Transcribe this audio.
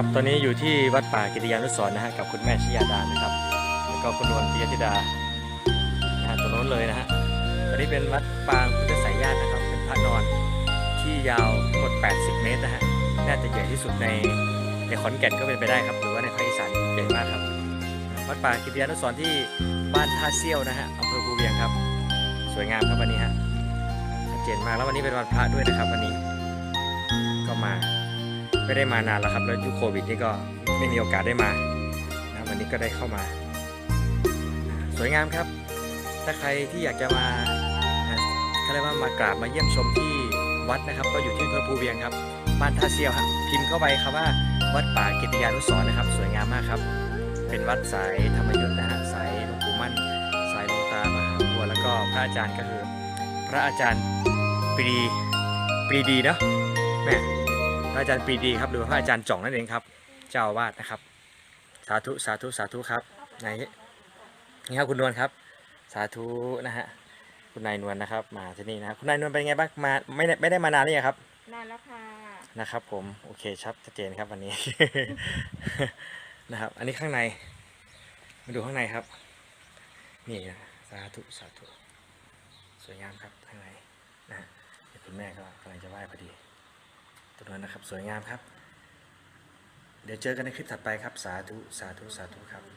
ครับตอนนี้อยู่ที่วัดป่ากิติยานุสรณ์นะฮะกับคุณแม่ชิยาดานะครับ แล้วก็คุณนวลปิยธิดานะฮะตรงโน้นเลยนะฮะตอนนี้เป็นวัดปางพุทธสายญาตินะครับ เป็นพระนอนที่ยาวทั้งหมด 80 เมตรนะฮะน่าจะใหญ่ที่สุดในในขอนแก่นก็เป็นไปได้ครับ หรือว่าในภาคอีสานใหญ่มากครับ วัดป่ากิติยานุสรณ์ที่บ้านท่าเซี่ยวนะฮะอำเภอภูเวียงครับ สวยงามครับวันนี้ฮะชัดเจนมากแล้ววันนี้เป็นวันพระด้วยนะครับวันนี้ก็มา ไม่ได้มานานแล้วครับ แล้วยุคโควิดนี่ก็ไม่มีโอกาสได้มานะวันนี้ก็ได้เข้ามา สวยงามครับ ถ้าใครที่อยากจะมาเขาเรียกว่ามากราบมาเยี่ยมชมที่วัดนะครับ ก็อยู่ที่อำเภอภูเวียงครับบ้านท่าเซียวครับพิมพ์เข้าไปครับว่าวัดป่ากิติยานุสรนะครับ สวยงามมากครับ เป็นวัดสายธรรมยุทธ์นะฮะสายหลวงปู่มั่น สายหลวงตามหาบัวแล้วก็พระอาจารย์ก็คือ พระอาจารย์ปรีปรีดีเนาะแม่ ระอาจารย์ปรีดีครับหรือว่าพระอาจารย์จ่องนั่นเองครับ เจ้าอาวาสนะครับ สาธุสาธุสาธุครับไหนนี่ครับคุณนวลครับ สาธุนะฮะคุณนายนวลนะครับ มาที่นี่นะครับคุณนายนวลเป็นไงบ้างมาไม่ได้ไม่ได้มานานหรือยังครับนานแล้วค่ะนะครับ ผมโอเคชัดชัดเจนครับวันนี้ นะครับ อันนี้ข้างใน มาดูข้างในครับ นี่นะสาธุสาธุสวยงามครับข้างในนะฮะเดี๋ยวคุณแม่ก็กำลังจะไหว้พอดี ตรงนั้นนะครับ สวยงามครับ เดี๋ยวเจอกันในคลิปถัดไปครับ สาธุ สาธุ สาธุครับ